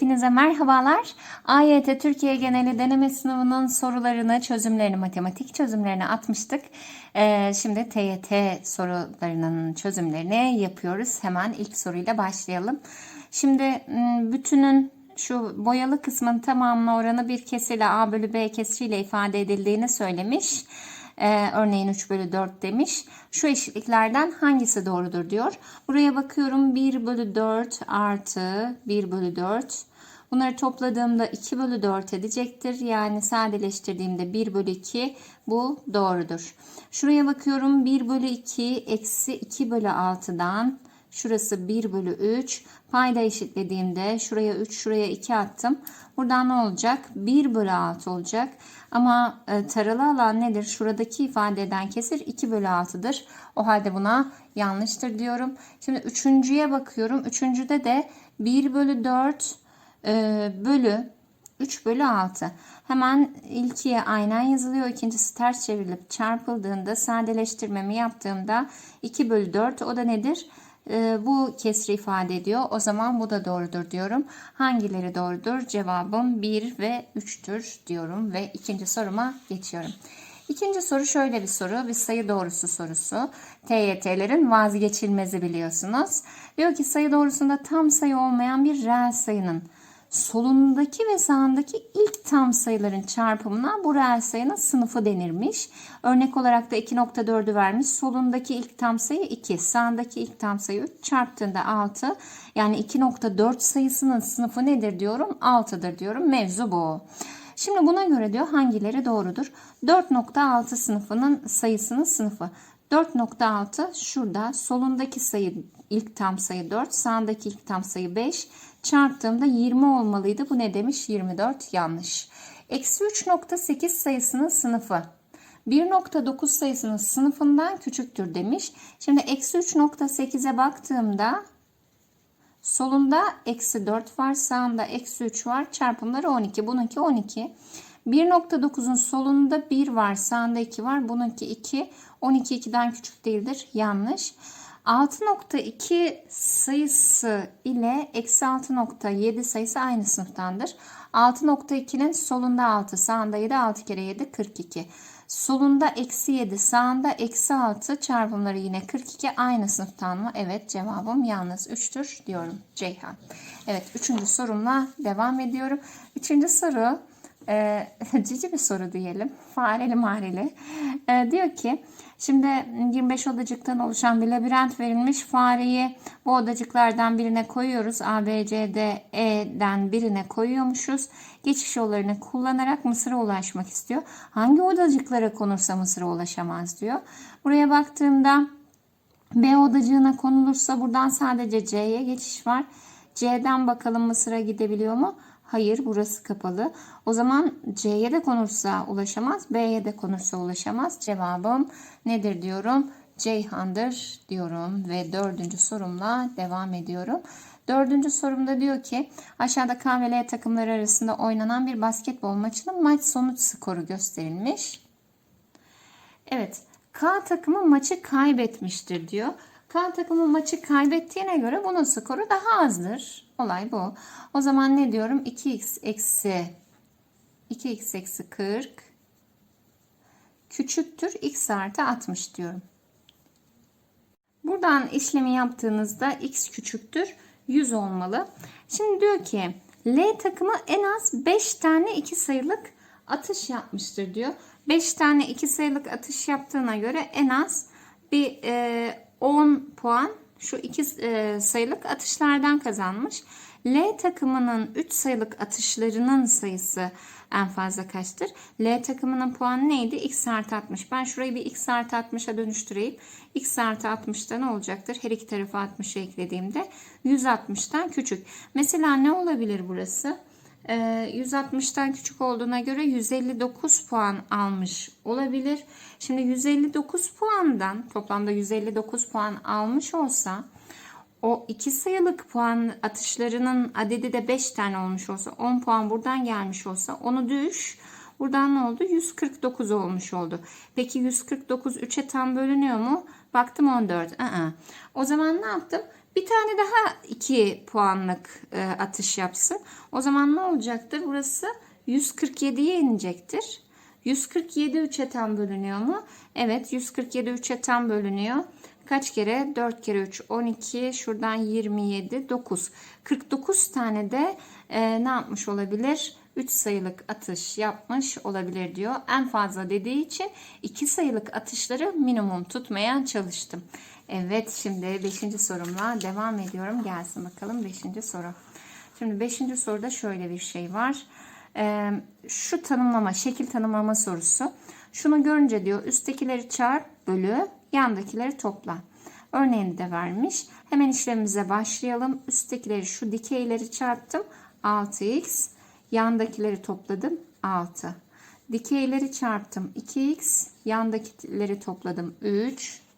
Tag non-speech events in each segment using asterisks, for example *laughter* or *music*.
Hepinize merhabalar. AYT Türkiye Geneli Deneme Sınavı'nın sorularını, çözümlerini, matematik çözümlerini atmıştık. Ee, şimdi TYT sorularının çözümlerini yapıyoruz. Hemen ilk soruyla başlayalım. Şimdi m, bütünün şu boyalı kısmın tamamına oranı bir kesirle A bölü B kesiriyle ifade edildiğini söylemiş. Ee, örneğin 3 bölü 4 demiş. Şu eşitliklerden hangisi doğrudur diyor. Buraya bakıyorum 1 bölü 4 artı 1 bölü 4. Bunları topladığımda 2 bölü 4 edecektir. Yani sadeleştirdiğimde 1 bölü 2 bu doğrudur. Şuraya bakıyorum 1 bölü 2 eksi 2 bölü 6'dan Şurası 1 bölü 3. Payda eşitlediğimde şuraya 3 şuraya 2 attım. Buradan ne olacak? 1 bölü 6 olacak. Ama e, taralı alan nedir? Şuradaki ifade eden kesir 2 bölü 6'dır. O halde buna yanlıştır diyorum. Şimdi üçüncüye bakıyorum. Üçüncüde de 1 bölü 4 e, bölü 3 bölü 6. Hemen ilkiye aynen yazılıyor. İkincisi ters çevrilip çarpıldığında sadeleştirmemi yaptığımda 2 bölü 4 o da nedir? Ee, bu kesri ifade ediyor. O zaman bu da doğrudur diyorum. Hangileri doğrudur? Cevabım 1 ve 3'tür diyorum ve ikinci soruma geçiyorum. İkinci soru şöyle bir soru. Bir sayı doğrusu sorusu. TYT'lerin vazgeçilmezi biliyorsunuz. Diyor ki sayı doğrusunda tam sayı olmayan bir reel sayının solundaki ve sağındaki ilk tam sayıların çarpımına bu reel sayının sınıfı denirmiş. Örnek olarak da 2.4'ü vermiş. Solundaki ilk tam sayı 2, sağındaki ilk tam sayı 3 çarptığında 6. Yani 2.4 sayısının sınıfı nedir diyorum? 6'dır diyorum. Mevzu bu. Şimdi buna göre diyor hangileri doğrudur? 4.6 sınıfının sayısının sınıfı. 4.6 şurada solundaki sayı ilk tam sayı 4, sağındaki ilk tam sayı 5 çarptığımda 20 olmalıydı. Bu ne demiş? 24 yanlış. Eksi 3.8 sayısının sınıfı 1.9 sayısının sınıfından küçüktür demiş. Şimdi eksi 3.8'e baktığımda solunda eksi 4 var sağında eksi 3 var çarpımları 12 bununki 12 1.9'un solunda 1 var sağında 2 var bununki 2 12 2'den küçük değildir yanlış 6.2 sayısı ile eksi 6.7 sayısı aynı sınıftandır. 6.2'nin solunda 6, sağında 7, 6 kere 7, 42. Solunda eksi 7, sağında eksi 6 çarpımları yine 42 aynı sınıftan mı? Evet cevabım yalnız 3'tür diyorum Ceyhan. Evet üçüncü sorumla devam ediyorum. Üçüncü soru e, *laughs* cici bir soru diyelim. Fareli mareli. E, diyor ki Şimdi 25 odacıktan oluşan bir labirent verilmiş. Fareyi bu odacıklardan birine koyuyoruz. A, B, C, D, E'den birine koyuyormuşuz. Geçiş yollarını kullanarak Mısır'a ulaşmak istiyor. Hangi odacıklara konursa Mısır'a ulaşamaz diyor. Buraya baktığımda B odacığına konulursa buradan sadece C'ye geçiş var. C'den bakalım Mısır'a gidebiliyor mu? Hayır burası kapalı. O zaman C'ye de konursa ulaşamaz. B'ye de konursa ulaşamaz. Cevabım nedir diyorum. Ceyhan'dır diyorum ve dördüncü sorumla devam ediyorum. Dördüncü sorumda diyor ki aşağıda K ve L takımları arasında oynanan bir basketbol maçının maç sonuç skoru gösterilmiş. Evet K takımı maçı kaybetmiştir diyor. K takımı maçı kaybettiğine göre bunun skoru daha azdır. Olay bu. O zaman ne diyorum? 2x eksi 2x eksi 40 küçüktür x artı 60 diyorum. Buradan işlemi yaptığınızda x küçüktür 100 olmalı. Şimdi diyor ki L takımı en az 5 tane 2 sayılık atış yapmıştır diyor. 5 tane 2 sayılık atış yaptığına göre en az bir e, 10 puan şu 2 e, sayılık atışlardan kazanmış. L takımının 3 sayılık atışlarının sayısı en fazla kaçtır? L takımının puanı neydi? X artı 60. Ben şurayı bir X artı 60'a dönüştüreyim. X artı 60'da ne olacaktır? Her iki tarafa 60'ı eklediğimde 160'tan küçük. Mesela ne olabilir burası? 160'tan ee, küçük olduğuna göre 159 puan almış olabilir. Şimdi 159 puandan toplamda 159 puan almış olsa o iki sayılık puan atışlarının adedi de 5 tane olmuş olsa 10 puan buradan gelmiş olsa onu düş. Buradan ne oldu? 149 olmuş oldu. Peki 149 3'e tam bölünüyor mu? Baktım 14. Aa. O zaman ne yaptım? Bir tane daha 2 puanlık e, atış yapsın. O zaman ne olacaktır? Burası 147'ye inecektir. 147 3'e tam bölünüyor mu? Evet 147 3'e tam bölünüyor. Kaç kere? 4 kere 3 12. Şuradan 27 9. 49 tane de e, ne yapmış olabilir? 3 sayılık atış yapmış olabilir diyor. En fazla dediği için 2 sayılık atışları minimum tutmaya çalıştım. Evet şimdi 5. sorumla devam ediyorum. Gelsin bakalım 5. soru. Şimdi 5. soruda şöyle bir şey var. Ee, şu tanımlama, şekil tanımlama sorusu. Şunu görünce diyor üsttekileri çarp bölü yandakileri topla. Örneğini de vermiş. Hemen işlemimize başlayalım. Üsttekileri şu dikeyleri çarptım. 6x. Yandakileri topladım. 6. Dikeyleri çarptım. 2x. Yandakileri topladım. 3.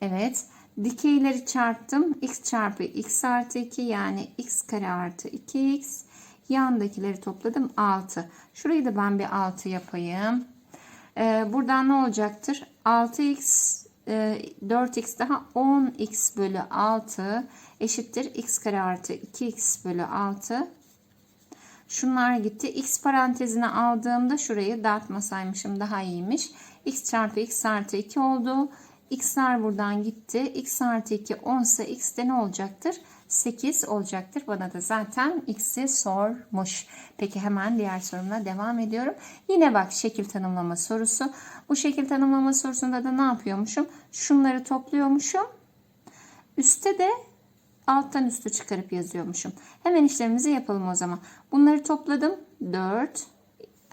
Evet. Dikeyleri çarptım. x çarpı x artı 2 yani x kare artı 2x. Yandakileri topladım 6. Şurayı da ben bir 6 yapayım. Ee, buradan ne olacaktır? 6x e, 4x daha 10x bölü 6 eşittir x kare artı 2x bölü 6. Şunlar gitti. X parantezine aldığımda şurayı dağıtmasaymışım daha iyiymiş. x çarpı x artı 2 oldu. X'ler buradan gitti. X artı 2 10 ise X de ne olacaktır? 8 olacaktır. Bana da zaten X'i sormuş. Peki hemen diğer sorumla devam ediyorum. Yine bak şekil tanımlama sorusu. Bu şekil tanımlama sorusunda da ne yapıyormuşum? Şunları topluyormuşum. Üste de alttan üstü çıkarıp yazıyormuşum. Hemen işlemimizi yapalım o zaman. Bunları topladım. 4.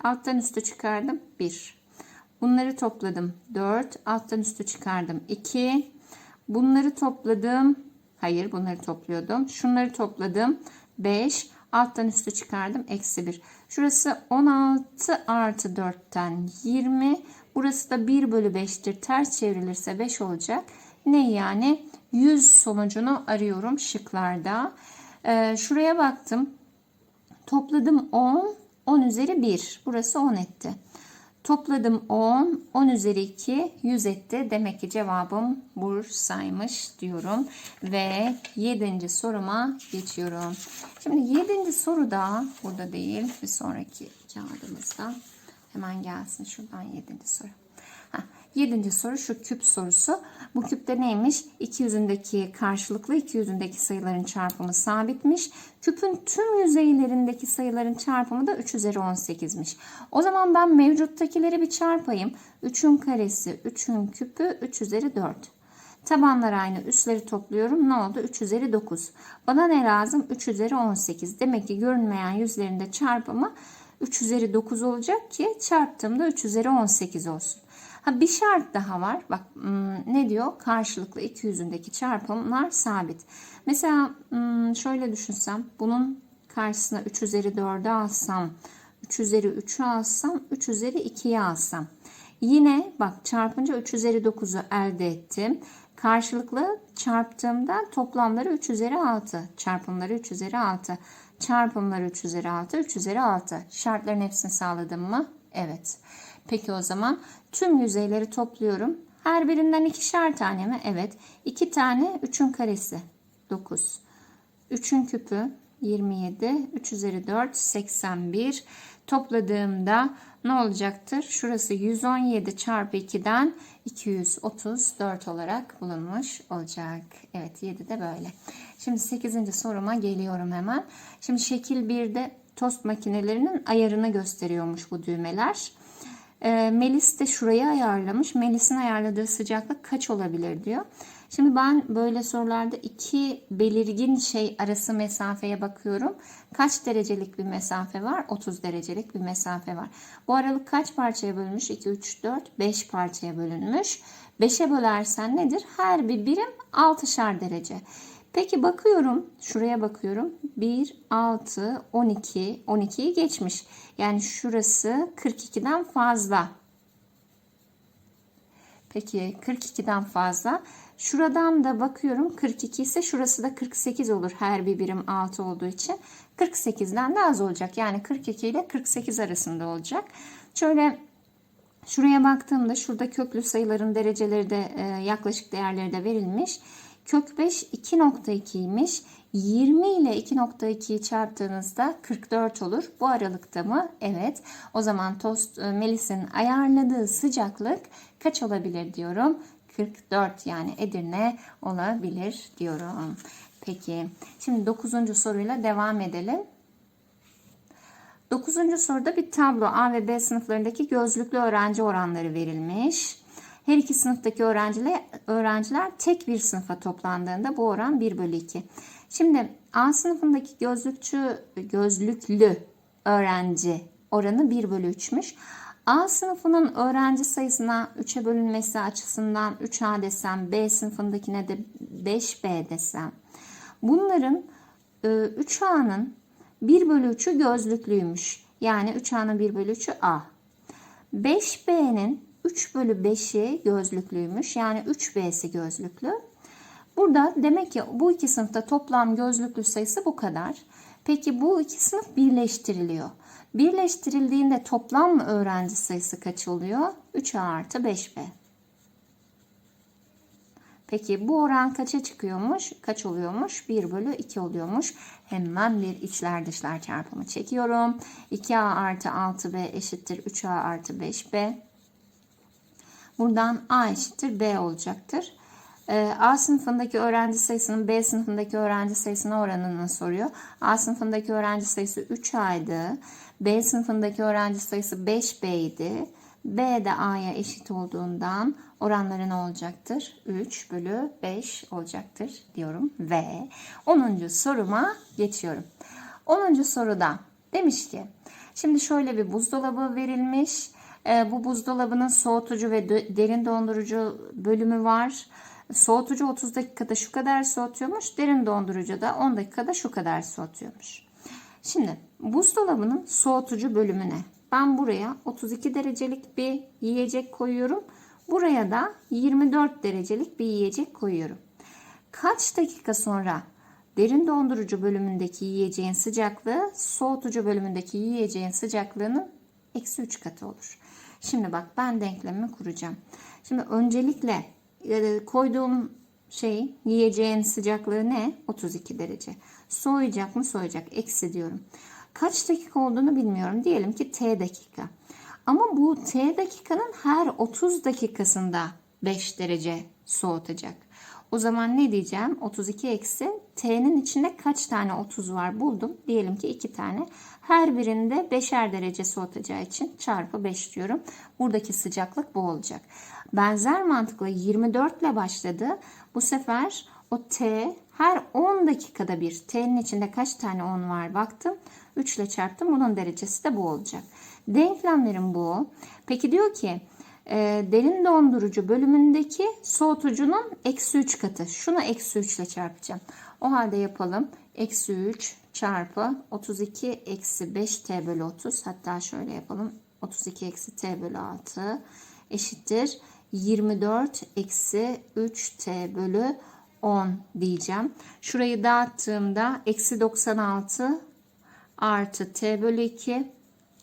Alttan üstü çıkardım. 1. Bunları topladım. 4. Alttan üstü çıkardım. 2. Bunları topladım. Hayır bunları topluyordum. Şunları topladım. 5. Alttan üstü çıkardım. Eksi 1. Şurası 16 artı 4'ten 20. Burası da 1 bölü 5'tir. Ters çevrilirse 5 olacak. Ne yani? 100 sonucunu arıyorum şıklarda. Ee, şuraya baktım. Topladım 10. 10 üzeri 1. Burası 10 etti. Topladım 10. 10 üzeri 2 100 etti. Demek ki cevabım Bursa'ymış diyorum. Ve 7. soruma geçiyorum. Şimdi 7. soruda burada değil bir sonraki kağıdımızda. Hemen gelsin şuradan 7. soru. Yedinci soru şu küp sorusu. Bu küpte neymiş? İki yüzündeki karşılıklı iki yüzündeki sayıların çarpımı sabitmiş. Küpün tüm yüzeylerindeki sayıların çarpımı da 3 üzeri 18'miş. O zaman ben mevcuttakileri bir çarpayım. 3'ün karesi, 3'ün küpü 3 üzeri 4. Tabanlar aynı. Üstleri topluyorum. Ne oldu? 3 üzeri 9. Bana ne lazım? 3 üzeri 18. Demek ki görünmeyen yüzlerinde çarpımı 3 üzeri 9 olacak ki çarptığımda 3 üzeri 18 olsun. Ha bir şart daha var. Bak hmm, ne diyor? Karşılıklı iki yüzündeki çarpımlar sabit. Mesela hmm, şöyle düşünsem bunun karşısına 3 üzeri 4'ü alsam 3 üzeri 3'ü alsam 3 üzeri 2'yi alsam. Yine bak çarpınca 3 üzeri 9'u elde ettim. Karşılıklı çarptığımda toplamları 3 üzeri 6. Çarpımları 3 üzeri 6. Çarpımları 3 üzeri 6. 3 üzeri 6. Şartların hepsini sağladım mı? Evet. Peki o zaman tüm yüzeyleri topluyorum. Her birinden ikişer tane mi? Evet. 2 tane 3'ün karesi. 9. 3'ün küpü 27. 3 üzeri 4 81. Topladığımda ne olacaktır? Şurası 117 çarpı 2'den 234 olarak bulunmuş olacak. Evet 7 de böyle. Şimdi 8. soruma geliyorum hemen. Şimdi şekil 1'de tost makinelerinin ayarını gösteriyormuş bu düğmeler. E, Melis de şurayı ayarlamış. Melis'in ayarladığı sıcaklık kaç olabilir diyor. Şimdi ben böyle sorularda iki belirgin şey arası mesafeye bakıyorum. Kaç derecelik bir mesafe var? 30 derecelik bir mesafe var. Bu aralık kaç parçaya bölünmüş? 2, 3, 4, 5 parçaya bölünmüş. 5'e bölersen nedir? Her bir birim 6'şar derece. Peki bakıyorum, şuraya bakıyorum. 1, 6, 12, 12'yi geçmiş. Yani şurası 42'den fazla. Peki 42'den fazla. Şuradan da bakıyorum 42 ise şurası da 48 olur her bir birim 6 olduğu için. 48'den de az olacak. Yani 42 ile 48 arasında olacak. Şöyle şuraya baktığımda şurada köklü sayıların dereceleri de e, yaklaşık değerleri de verilmiş. Kök 5 2.2'ymiş. 20 ile 2.2'yi çarptığınızda 44 olur. Bu aralıkta mı? Evet. O zaman tost e, Melis'in ayarladığı sıcaklık kaç olabilir diyorum. 44 yani Edirne olabilir diyorum. Peki. Şimdi 9. soruyla devam edelim. 9. soruda bir tablo A ve B sınıflarındaki gözlüklü öğrenci oranları verilmiş. Her iki sınıftaki öğrenciler, öğrenciler tek bir sınıfa toplandığında bu oran 1 bölü 2. Şimdi A sınıfındaki gözlükçü, gözlüklü öğrenci oranı 1 bölü 3'müş. A sınıfının öğrenci sayısına 3'e bölünmesi açısından 3A desem, B sınıfındakine de 5B desem. Bunların 3A'nın 1 bölü 3'ü gözlüklüymüş. Yani 3A'nın 1 bölü 3'ü A. 5B'nin 3 bölü 5'i gözlüklüymüş. Yani 3B'si gözlüklü. Burada demek ki bu iki sınıfta toplam gözlüklü sayısı bu kadar. Peki bu iki sınıf birleştiriliyor. Birleştirildiğinde toplam öğrenci sayısı kaç oluyor? 3A artı 5B. Peki bu oran kaça çıkıyormuş? Kaç oluyormuş? 1 bölü 2 oluyormuş. Hemen bir içler dışlar çarpımı çekiyorum. 2A artı 6B eşittir 3A artı 5B. Buradan A eşittir B olacaktır. Ee, A sınıfındaki öğrenci sayısının B sınıfındaki öğrenci sayısına oranını soruyor. A sınıfındaki öğrenci sayısı 3A'ydı. B sınıfındaki öğrenci sayısı 5B'ydi. B de A'ya eşit olduğundan oranları ne olacaktır? 3 bölü 5 olacaktır diyorum. Ve 10. soruma geçiyorum. 10. soruda demiş ki şimdi şöyle bir buzdolabı verilmiş. Ee, bu buzdolabının soğutucu ve derin dondurucu bölümü var. Soğutucu 30 dakikada şu kadar soğutuyormuş. Derin dondurucu da 10 dakikada şu kadar soğutuyormuş. Şimdi buzdolabının soğutucu bölümüne ben buraya 32 derecelik bir yiyecek koyuyorum. Buraya da 24 derecelik bir yiyecek koyuyorum. Kaç dakika sonra derin dondurucu bölümündeki yiyeceğin sıcaklığı soğutucu bölümündeki yiyeceğin sıcaklığının eksi 3 katı olur. Şimdi bak ben denklemimi kuracağım. Şimdi öncelikle e, koyduğum şey yiyeceğin sıcaklığı ne? 32 derece. Soğuyacak mı? Soğuyacak. Eksi diyorum. Kaç dakika olduğunu bilmiyorum. Diyelim ki t dakika. Ama bu t dakikanın her 30 dakikasında 5 derece soğutacak. O zaman ne diyeceğim? 32 eksi t'nin içinde kaç tane 30 var buldum. Diyelim ki 2 tane. Her birinde 5'er derece soğutacağı için çarpı 5 diyorum. Buradaki sıcaklık bu olacak. Benzer mantıkla 24 ile başladı. Bu sefer o t her 10 dakikada bir t'nin içinde kaç tane 10 var baktım. 3 ile çarptım. Bunun derecesi de bu olacak. Denklemlerim bu. Peki diyor ki e, derin dondurucu bölümündeki soğutucunun eksi 3 katı. Şunu eksi 3 ile çarpacağım. O halde yapalım. Eksi 3 çarpı 32 eksi 5t bölü 30. Hatta şöyle yapalım. 32 eksi t bölü 6 eşittir. 24 eksi 3t bölü 10 diyeceğim. Şurayı dağıttığımda eksi 96 artı t bölü 2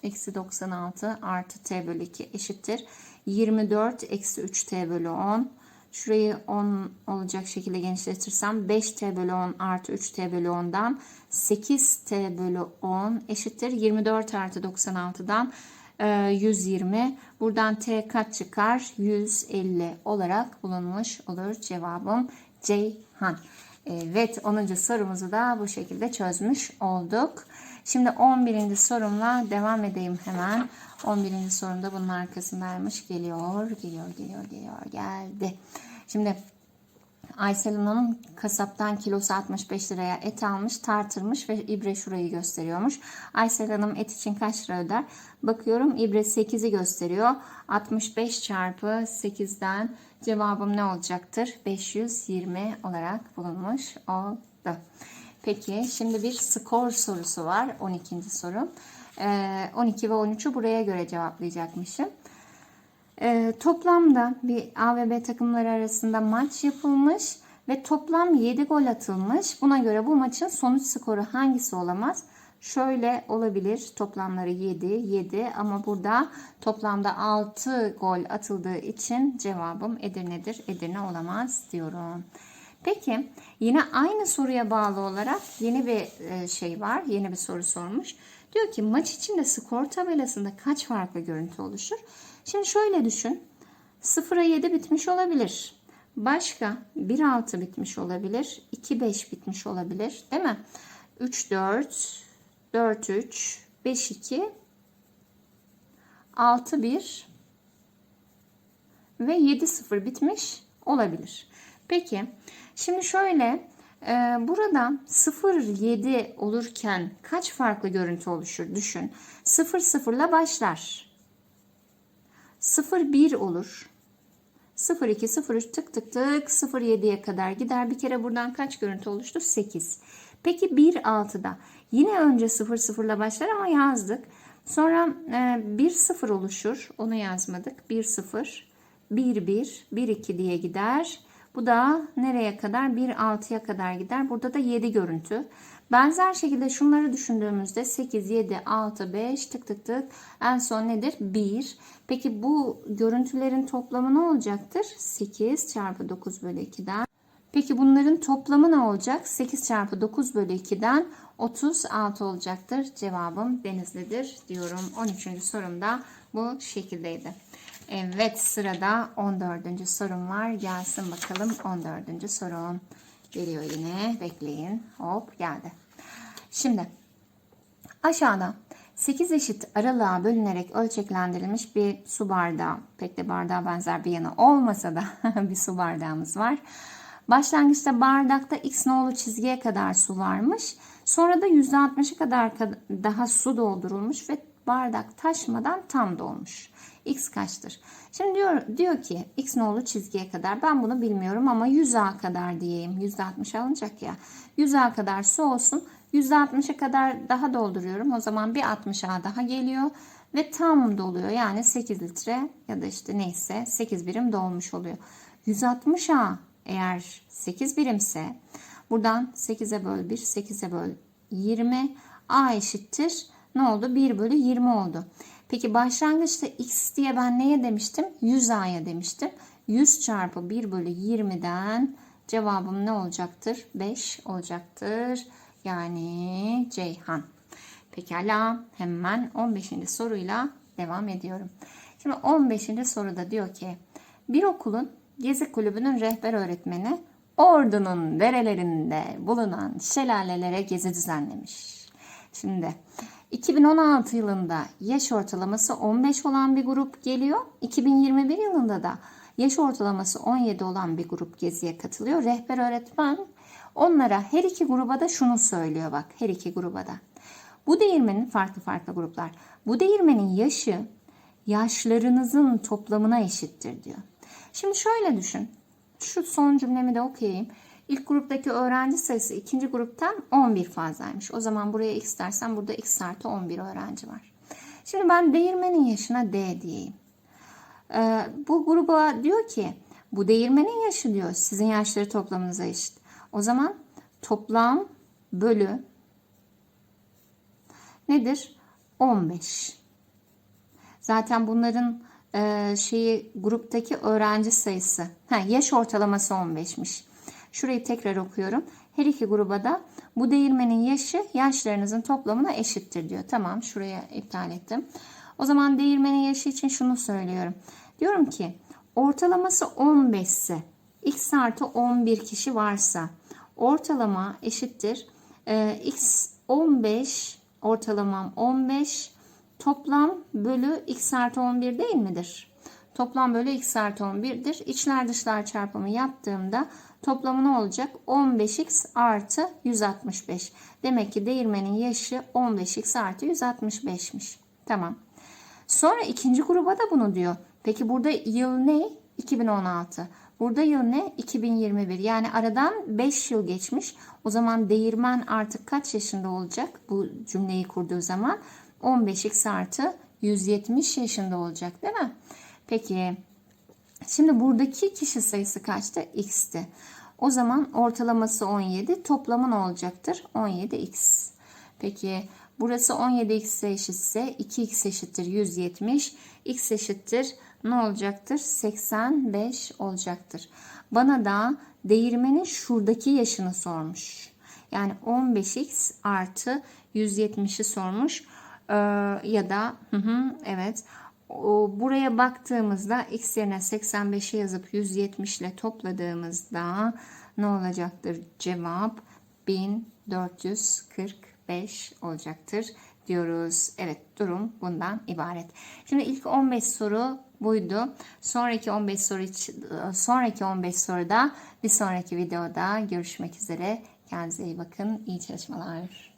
eksi 96 artı t bölü 2 eşittir. 24 eksi 3 t bölü 10. Şurayı 10 olacak şekilde genişletirsem 5 t bölü 10 artı 3 t bölü 10'dan 8 t bölü 10 eşittir. 24 artı 96'dan 120. Buradan t kaç çıkar? 150 olarak bulunmuş olur cevabım Ceyhan. Evet 10. sorumuzu da bu şekilde çözmüş olduk. Şimdi 11. sorumla devam edeyim hemen. 11. sorumda bunun arkasındaymış. Geliyor, geliyor, geliyor, geliyor. Geldi. Şimdi Aysel Hanım kasaptan kilosu 65 liraya et almış, tartırmış ve ibre şurayı gösteriyormuş. Aysel Hanım et için kaç lira öder? Bakıyorum ibre 8'i gösteriyor. 65 çarpı 8'den cevabım ne olacaktır? 520 olarak bulunmuş oldu. Peki şimdi bir skor sorusu var. 12. soru. Ee, 12 ve 13'ü buraya göre cevaplayacakmışım. Ee, toplamda bir A ve B takımları arasında maç yapılmış ve toplam 7 gol atılmış. Buna göre bu maçın sonuç skoru hangisi olamaz? Şöyle olabilir. Toplamları 7, 7 ama burada toplamda 6 gol atıldığı için cevabım Edirne'dir. Edirne olamaz diyorum. Peki yine aynı soruya bağlı olarak yeni bir e, şey var. Yeni bir soru sormuş. Diyor ki maç içinde skor tabelasında kaç farklı görüntü oluşur? Şimdi şöyle düşün. 0'a 7 bitmiş olabilir. Başka 1-6 bitmiş olabilir. 2-5 bitmiş olabilir. Değil mi? 3-4, 4-3, 5-2, 6-1 ve 7-0 bitmiş olabilir. Peki şimdi şöyle burada 0-7 olurken kaç farklı görüntü oluşur düşün. 0-0 ile başlar. 0-1 olur. 02, 03 tık tık tık 07'ye kadar gider. Bir kere buradan kaç görüntü oluştu? 8. Peki 1-6'da yine önce 0 0 ile başlar ama yazdık. Sonra e, 1 0 oluşur. Onu yazmadık. 1 0 1 1 1 2 diye gider. Bu da nereye kadar? 1 6'ya kadar gider. Burada da 7 görüntü. Benzer şekilde şunları düşündüğümüzde 8, 7, 6, 5 tık tık tık en son nedir? 1. Peki bu görüntülerin toplamı ne olacaktır? 8 çarpı 9 bölü 2'den. Peki bunların toplamı ne olacak? 8 çarpı 9 bölü 2'den 36 olacaktır. Cevabım Denizli'dir diyorum. 13. sorumda bu şekildeydi. Evet sırada 14. sorum var. Gelsin bakalım 14. sorum. Geliyor yine. Bekleyin. Hop geldi. Şimdi aşağıda 8 eşit aralığa bölünerek ölçeklendirilmiş bir su bardağı. Pek de bardağa benzer bir yanı olmasa da *laughs* bir su bardağımız var. Başlangıçta bardakta x nolu çizgiye kadar su varmış. Sonra da %60'ı kadar daha su doldurulmuş ve bardak taşmadan tam dolmuş. X kaçtır? Şimdi diyor, diyor ki x nolu çizgiye kadar ben bunu bilmiyorum ama 100A kadar diyeyim. %60 alınacak ya. 100A kadar su olsun. %60'a kadar daha dolduruyorum. O zaman bir 60A daha geliyor ve tam doluyor. Yani 8 litre ya da işte neyse 8 birim dolmuş oluyor. 160A eğer 8 birimse buradan 8'e böl 1, 8'e böl 20. A eşittir. Ne oldu? 1 bölü 20 oldu. Peki başlangıçta x diye ben neye demiştim? 100a'ya demiştim. 100 çarpı 1 bölü 20'den cevabım ne olacaktır? 5 olacaktır. Yani Ceyhan. Pekala hemen 15. soruyla devam ediyorum. Şimdi 15. soruda diyor ki bir okulun gezi kulübünün rehber öğretmeni Ordu'nun derelerinde bulunan şelalelere gezi düzenlemiş. Şimdi 2016 yılında yaş ortalaması 15 olan bir grup geliyor. 2021 yılında da yaş ortalaması 17 olan bir grup geziye katılıyor. Rehber öğretmen onlara her iki gruba da şunu söylüyor bak her iki gruba da. Bu değirmenin farklı farklı gruplar. Bu değirmenin yaşı yaşlarınızın toplamına eşittir diyor. Şimdi şöyle düşün. Şu son cümlemi de okuyayım. İlk gruptaki öğrenci sayısı ikinci gruptan 11 fazlaymış. O zaman buraya x dersen burada x artı 11 öğrenci var. Şimdi ben değirmenin yaşına D diyeyim. Ee, bu gruba diyor ki bu değirmenin yaşı diyor sizin yaşları toplamınıza eşit. O zaman toplam bölü nedir? 15. Zaten bunların e, şeyi gruptaki öğrenci sayısı. Ha, yaş ortalaması 15'miş. Şurayı tekrar okuyorum. Her iki gruba da bu değirmenin yaşı yaşlarınızın toplamına eşittir diyor. Tamam şuraya iptal ettim. O zaman değirmenin yaşı için şunu söylüyorum. Diyorum ki ortalaması 15 ise x artı 11 kişi varsa ortalama eşittir. Ee, x 15 ortalamam 15 toplam bölü x artı 11 değil midir? Toplam bölü x artı 11'dir. İçler dışlar çarpımı yaptığımda toplamı ne olacak? 15x artı 165. Demek ki değirmenin yaşı 15x artı 165'miş. Tamam. Sonra ikinci gruba da bunu diyor. Peki burada yıl ne? 2016. Burada yıl ne? 2021. Yani aradan 5 yıl geçmiş. O zaman değirmen artık kaç yaşında olacak bu cümleyi kurduğu zaman? 15x artı 170 yaşında olacak değil mi? Peki şimdi buradaki kişi sayısı kaçtı? X'ti. O zaman ortalaması 17. Toplamı ne olacaktır? 17x. Peki burası 17x'e eşitse 2x eşittir 170. x eşittir ne olacaktır? 85 olacaktır. Bana da değirmenin şuradaki yaşını sormuş. Yani 15x artı 170'i sormuş. Ee, ya da hı hı, evet buraya baktığımızda x yerine 85'i yazıp 170 ile topladığımızda ne olacaktır? Cevap 1445 olacaktır diyoruz. Evet durum bundan ibaret. Şimdi ilk 15 soru buydu. Sonraki 15 soru sonraki 15 soruda bir sonraki videoda görüşmek üzere. Kendinize iyi bakın. İyi çalışmalar.